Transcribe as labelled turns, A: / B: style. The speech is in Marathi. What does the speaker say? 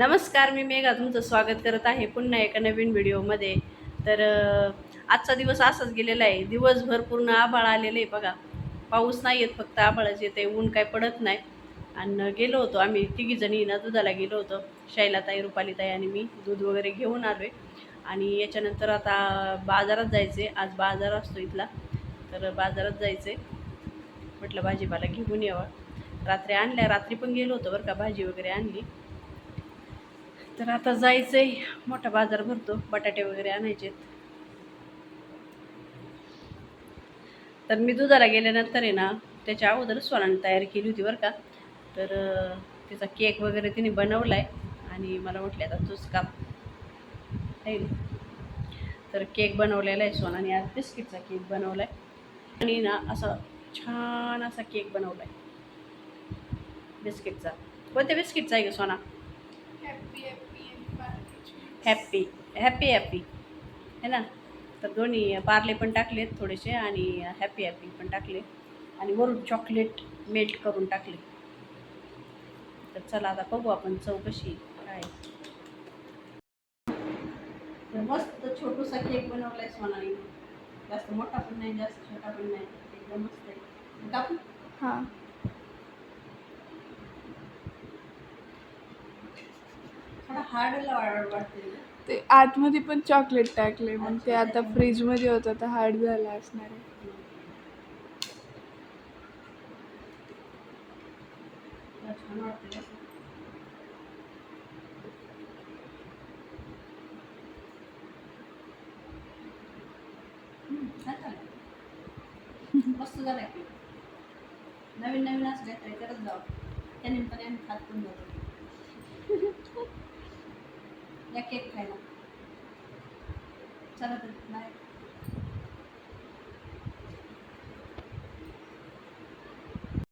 A: नमस्कार मी मेघा तुमचं स्वागत करत आहे पुन्हा एका नवीन व्हिडिओमध्ये. तर आजचा दिवस असाच गेलेला आहे. दिवसभर पूर्ण आभाळ आलेलं आहे बघा. पाऊस नाही येत फक्त आभाळच येते ऊन काय पडत नाही. आणि गेलो होतो आम्ही तिघीजणी ना दुधाला गेलो होतो. शैलाताई रुपालीताई आणि मी दूध वगैरे घेऊन आलो आहे आणि याच्यानंतर आता बाजारात जायचे आज बाजार असतो इथला. तर बाजारात जायचे म्हटलं भाजीपाला घेऊन यावा. रात्री आणल्या रात्री पण गेलो होतो बरं का भाजी वगैरे आणली. तर आता जायचं आहे मोठा बाजार भरतो बटाटे वगैरे आणायचे तर मी दुधाला गेल्यानंतर आहे ना त्याच्या अगोदरच सोनाने तयारी केली होती बरं का. तर तिचा केक वगैरे तिने बनवला आहे आणि मला म्हटलं आता तूच काम आहे तर केक बनवलेला आहे सोनाने आज बिस्किटचा केक बनवला आहे आणि ना असा छान असा केक बनवला आहे बिस्किटचा. कोणत्या बिस्किटचा आहे का सोना? हॅप्पी हॅपी हॅपी है ना? तर दोन्ही पार्ले पण टाकलेत थोडेसे आणि हॅपी हॅपी पण टाकले. आणि वरून चॉकलेट मेल्ट करून टाकले. तर चला आता बघू आपण चौकशी काय. तर मस्त छोटूसा केक बनवलाय सोनाने जास्त मोठा पण नाही जास्त छोटा पण नाही. एकदम मस्त आहे. कापू
B: हां. ते आतमध्ये पण चॉकलेट टाकले मग ते आता फ्रीजमध्ये होतं तर हार्ड झालं असणार आहे.
A: मस्त झालं. की नवीन नवीन असं काहीतरी करत जाऊ त्या निमित्ताने आम्ही खात पण जातो या केक खायला. चला तर बाय